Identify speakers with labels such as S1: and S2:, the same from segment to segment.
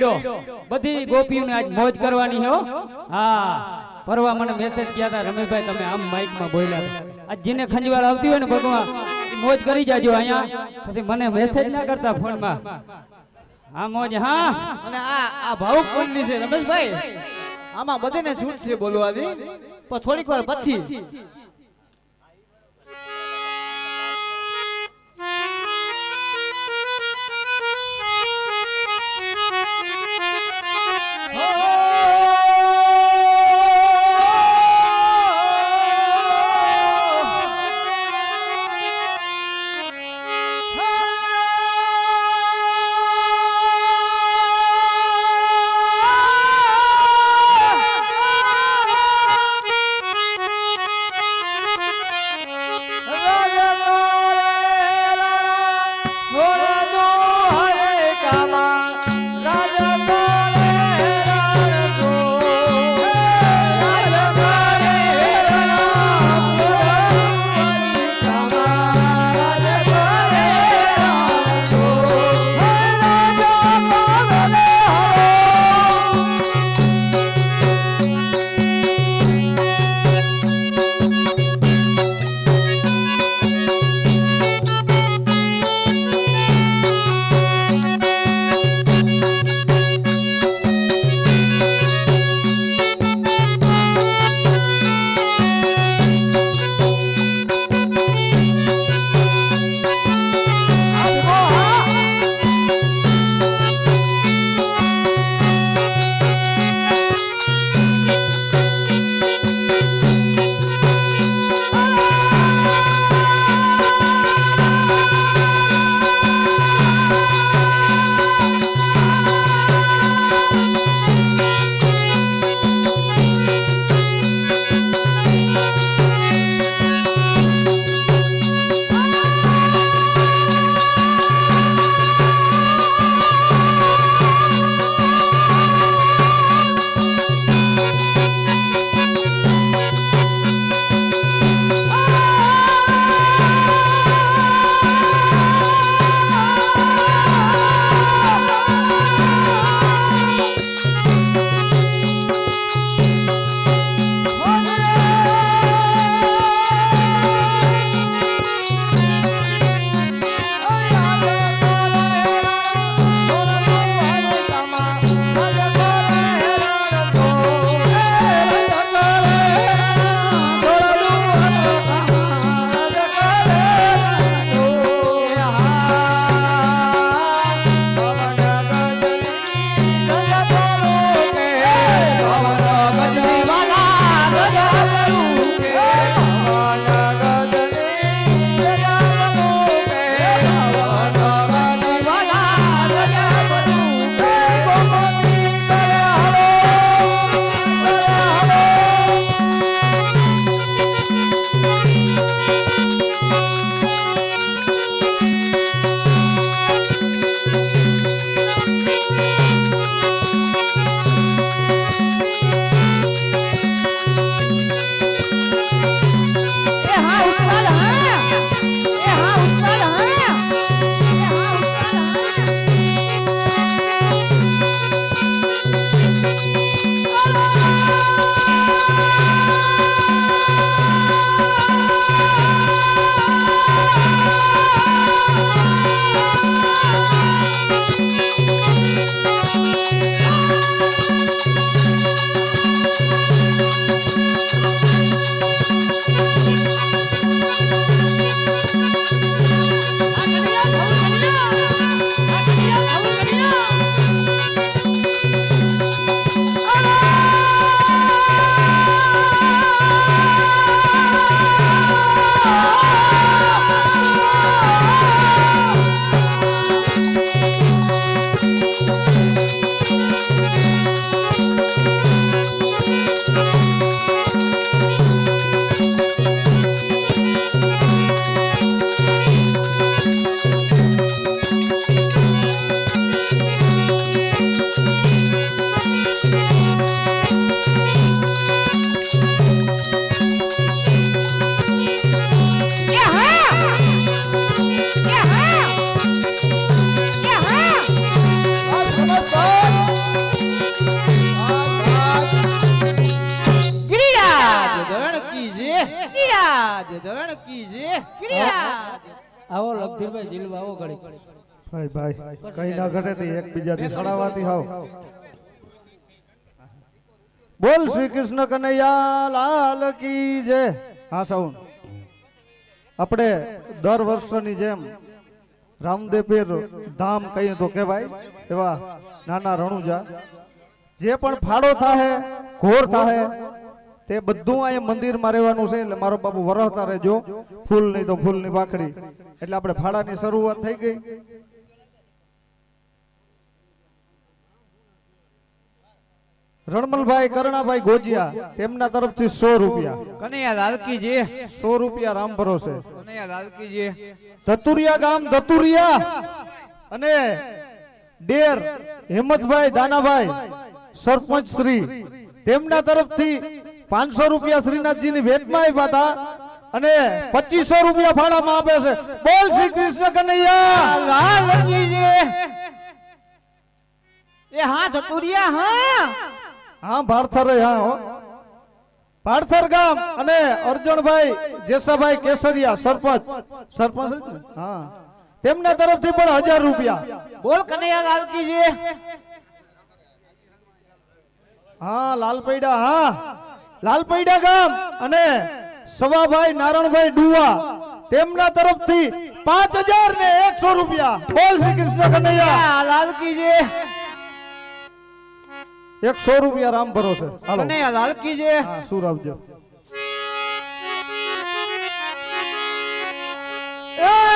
S1: બૈડો બધી ગોપીઓને આજ મોજ કરવાની હો. હા. પરવા મને મેસેજ ગયા હતા, રમેશભાઈ, તમે આમ માઇકમાં બોલ્યા આજ જેને ખંજવાળ આવતી હોય ને ભગવાન મોજ કરી જાજો અહીંયા. પછી મને મેસેજ ના કરતા ફોનમાં. હા મોજ, હા.
S2: અને આ આ ભાવુક મંડળી છે, રમેશભાઈ. આમાં બધાને છૂટ છે બોલવાની. પણ થોડીક વાર પછી.
S1: લગધીરભાઈ આવો ઘડી
S2: ભાઈ ભાઈ કઈ ના ઘટે તે એકબીજાથી સડાવાતી હાવ. બોલ શ્રી કૃષ્ણ કનૈયા લાલ કી જય. હા સાઉન. આપણે દર વર્ષની જેમ રામદેવપીર ધામ કહીએ તો કહેવાય એવા નાના રણુજા. જે પણ ફાળો થાહે ઘોર થાહે તે બધું અહીંયા મંદિરમાં રહેવાનું છે એટલે મારો બાપુ વરસતા રહેજો. ફૂલ નહીં તો ફૂલની પાખડી એટલે આપણે ફાળાની શરૂઆત થઈ ગઈ. રણમલભાઈ કરણાભાઈ ગોજિયા તેમના તરફથી સો રૂપિયા.
S3: કનૈયા લાલકીજી.
S2: સો રૂપિયા રામ ભરોસે.
S3: કનૈયા લાલકીજી.
S2: ધતુરિયા ગામ ધતુરિયા. અને ડેર હિંમતભાઈ દાનાભાઈ સરપંચ શ્રી. તેમના તરફથી પાંચસો રૂપિયા શ્રીનાથજીની ભેટમાં આપ્યા હતા અને પચીસો રૂપિયા ફાળામાં આપે છે. બોલ શ્રી કૃષ્ણ કનૈયા.
S3: એ હા ધતુરિયા હા.
S2: હા ભારથર હા હો. ભારથર ગામ અને અર્જણભાઈ જેસાભાઈ કેસરિયા સરપંચ. સરપંચ હા. તેમના તરફથી પણ હજાર રૂપિયા.
S3: બોલ કનૈયા લાલકીજી
S2: હા લાલપૈડા હા. લાલપૈડા ગામ અને સવાભાઈ નારણભાઈ ડુવા તેમના તરફથી પાંચ હજાર ને એકસો રૂપિયા. બોલ શ્રી કૃષ્ણ કનૈયા.
S3: લાલ
S2: એકસો રૂપિયા રામ ભરોસે.
S3: કનૈયા લાલ કી
S2: સુર
S3: એ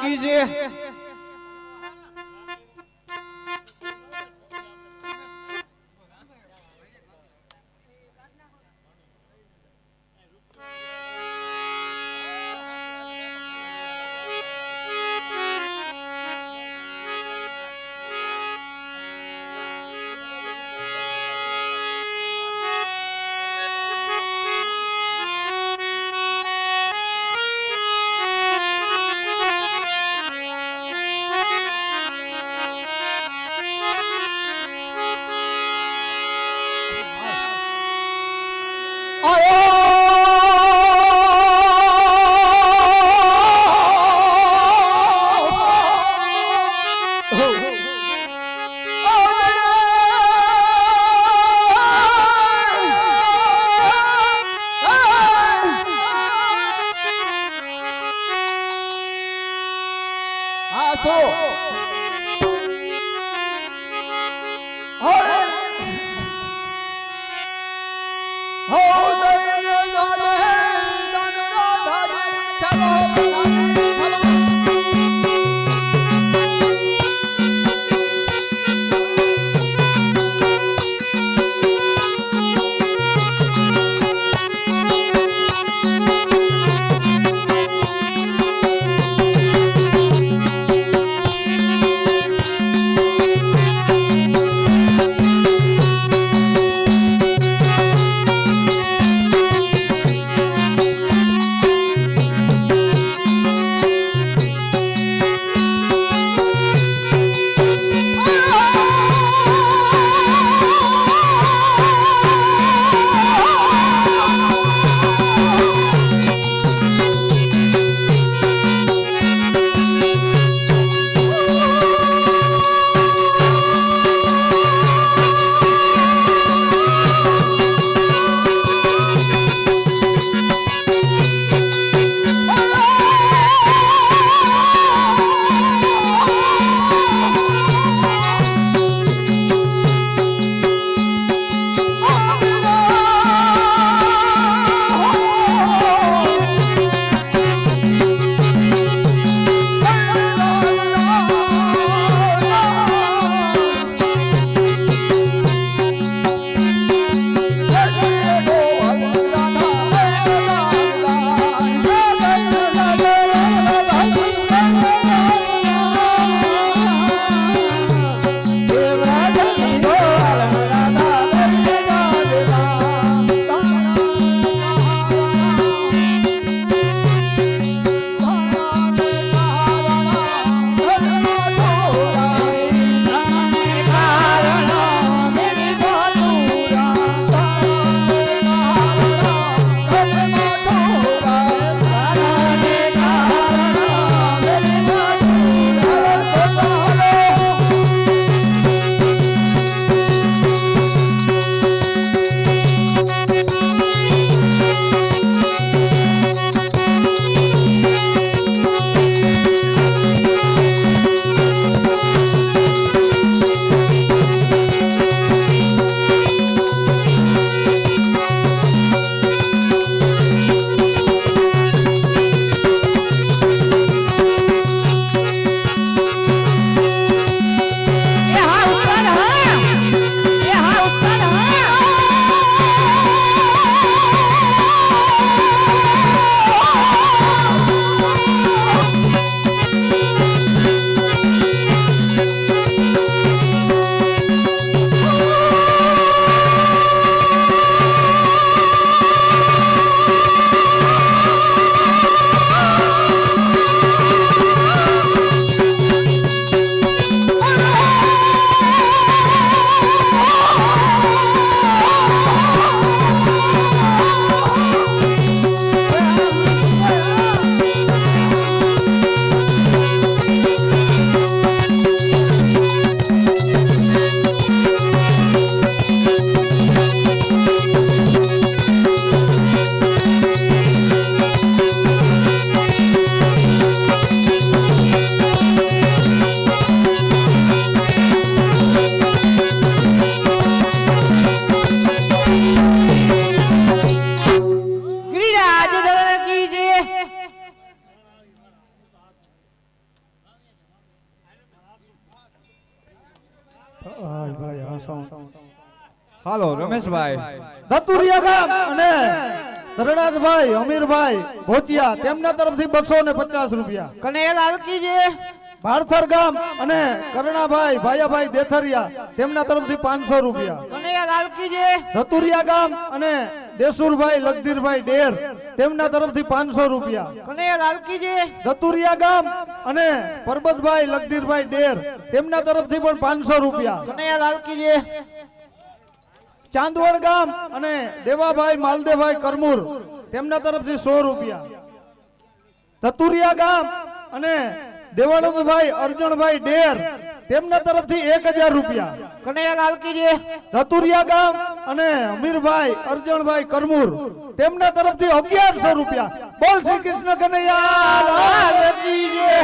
S3: કનૈયા 哎！
S2: હાલો રમેશભાઈ.
S3: ધતુરિયા ગામ અને ધરણાજભાઈ અમીરભાઈ ભોતિયા તેમના તરફથી બસો ને પચાસ રૂપિયા.
S2: કનૈયાલાલ કી
S3: ભારથર ગામ અને કરણાભાઈ ભાયાભાઈ દેથરિયા તેમના તરફથી પાંચસો રૂપિયા.
S2: કનૈયાલાલ કી
S3: ધતુરિયા ગામ અને દેસુરભાઈ લગધીરભાઈ ડેર તેમના તરફથી પાંચસો રૂપિયા.
S2: કનૈયાલાલ કી
S3: ધતુરિયા ગામ અને પરબતભાઈ લગધીરભાઈ ડેર તેમના તરફથી પણ પાંચસો રૂપિયા.
S2: કનૈયાલાલ કી જય
S3: ચાંદવડ ગામ અને દેવાભાઈ માલદેભાઈ કરમુર તેમના તરફથી સો રૂપિયા. ધતુરિયા ગામ અને દેવાનંદભાઈ અર્જણભાઈ ડેર તેમના તરફથી એક હજાર રૂપિયા.
S2: કનૈયાલાલ કીજે જય
S3: ધતુરિયા ગામ અને અમીરભાઈ અર્જણભાઈ કરમુર તેમના તરફથી અગિયારસો રૂપિયા. બોલ શ્રી કૃષ્ણ કનૈયા. લાલ કી જય.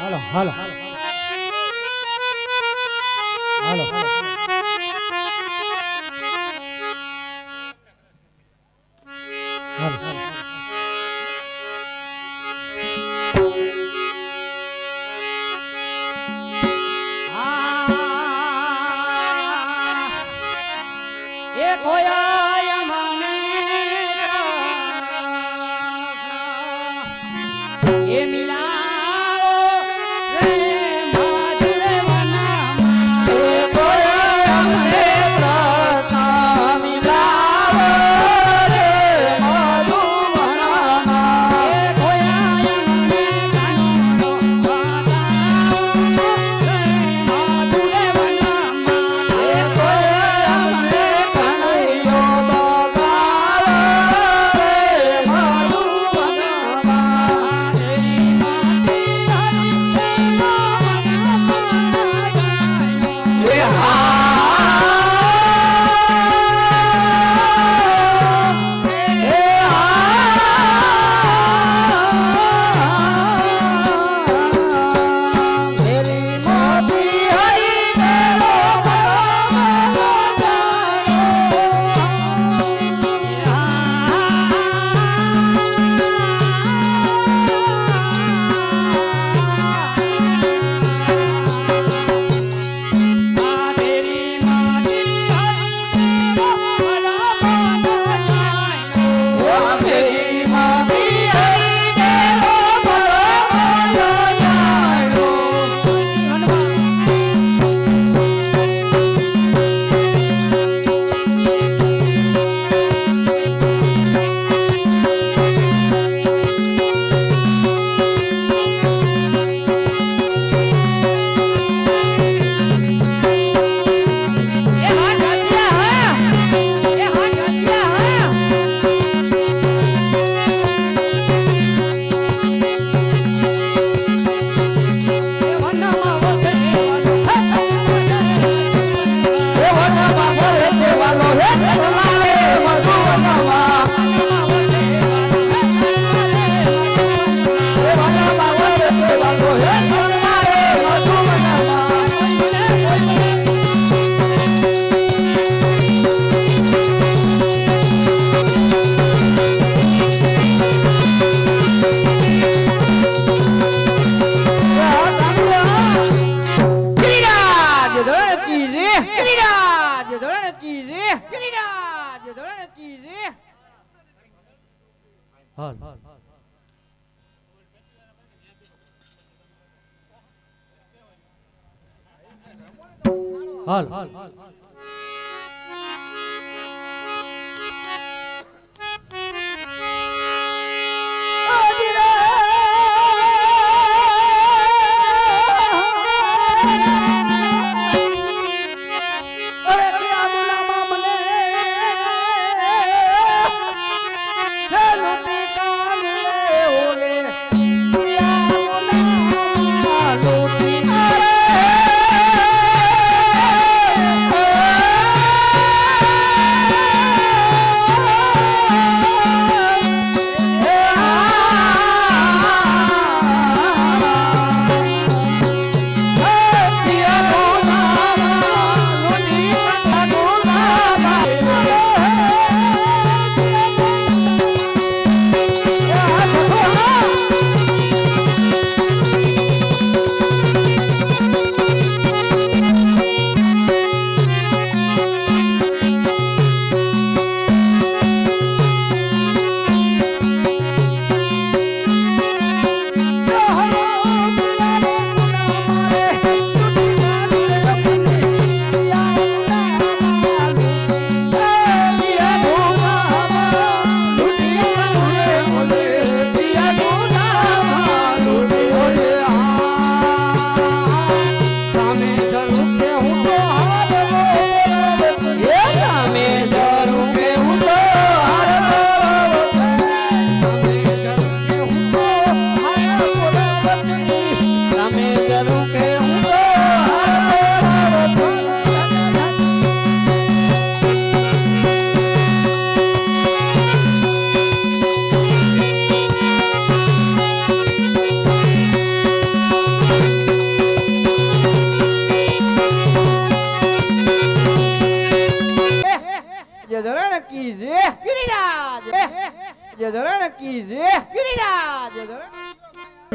S1: હાલો હાલો હાલો. હાલો. એક હોયા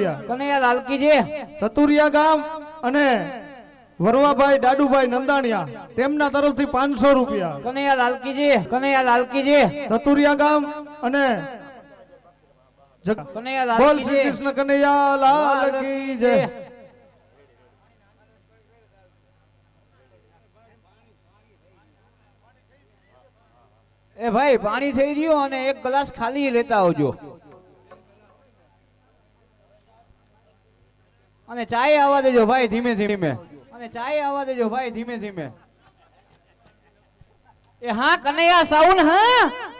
S3: રૂપિયા.
S2: કનૈયા લાલકીજી
S3: તતુરિયા ગામ અને વરવાભાઈ દાડુભાઈ નંદાણિયા તેમના તરફથી પાંચસો રૂપિયા.
S2: કનૈયા લાલ કનૈયા લાલ
S3: તતુરિયા ગામ અને જગ-
S2: કનૈયા લાલ
S3: બોલ શ્રી કૃષ્ણ કનૈયા લાલ કી જય.
S2: એ ભાઈ પાણી થઈ રહ્યું અને એક ગ્લાસ ખાલી લેતા આવજો. અને ચાય આવવા દેજો ભાઈ ધીમે ધીમે. અને ચાય આવવા દેજો ભાઈ ધીમે ધીમે. એ હા કનૈયા સાઉન, હા?